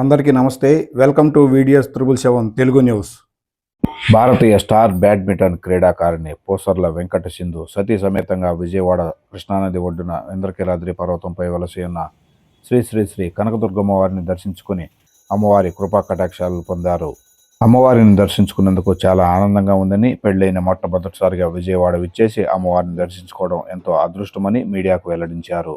అందరికీ నమస్తే. Welcome to videos triple seven Telugu news. Bharatiya star badminton క్రీడాకారిణి పోసర్ల వెంకట సింధు సతీ సమేతంగా విజయవాడ కృష్ణానది ఒడ్డున ఇంద్రకీలాద్రి పర్వతంపై వలసి ఉన్న శ్రీ శ్రీ శ్రీ కనకదుర్గమ్మ వారిని దర్శించుకుని అమ్మవారి కృపా కటాక్షాలు పొందారు. అమ్మవారిని దర్శించుకున్నందుకు చాలా ఆనందంగా ఉందని పెళ్ళైన మొట్టమొదటిసారిగా విజయవాడ విచ్చేసి అమ్మవారిని దర్శించుకోవడం ఎంతో అదృష్టమని మీడియాకు వెల్లడించారు.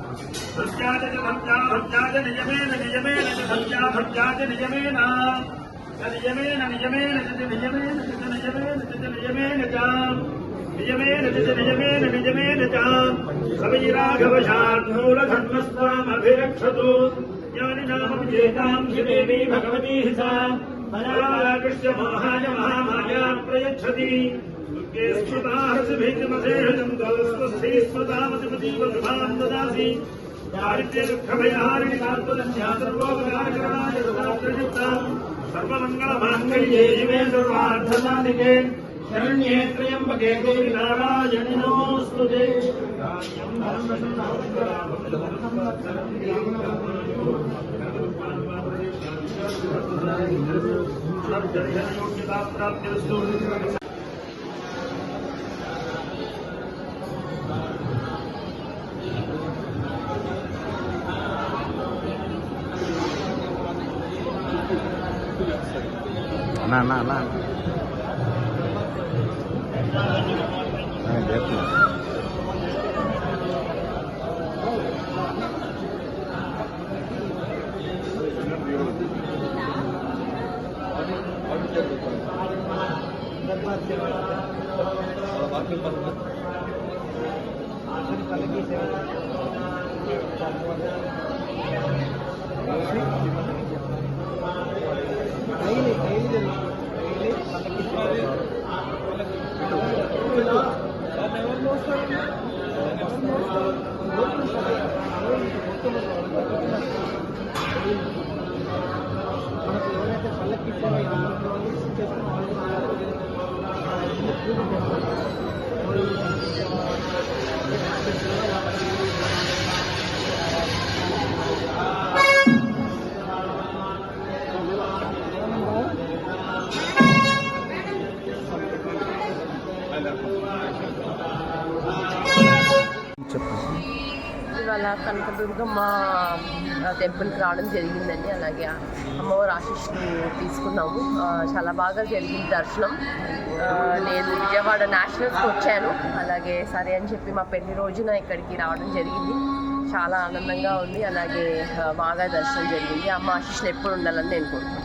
भक्त्याच च भक्त्या भक्त्याच नियमेन नियमेन भगवती हि सा कृष्णमोहाय महामाया प्रयच्छति। ధృత్యా ధృత్యా త్వం త్వం ధృత్యా చ ధృత్యా త్వం త్వం ధృత్యా చ ధృత్యా చ ధృత్యా ధృత్యా చ నియమేన నియమేన చ ధృత్యా nah nah nah, nah Thank you. Thank you. ఇవాళ కనకదుర్గమ్మ టెంపుల్కి రావడం జరిగిందండి. అలాగే అమ్మవారి ఆశీస్సులు తీసుకున్నాము. చాలా బాగా జరిగింది దర్శనం. నేను విజయవాడ నేషనల్స్కి వచ్చాను. అలాగే సరే అని చెప్పి మా పెళ్ళి రోజున ఇక్కడికి రావడం జరిగింది. చాలా ఆనందంగా ఉంది. అలాగే బాగా దర్శనం జరిగింది. అమ్మ ఆశీస్సులు ఎప్పుడు ఉండాలని నేను కోరుకుంటున్నాను.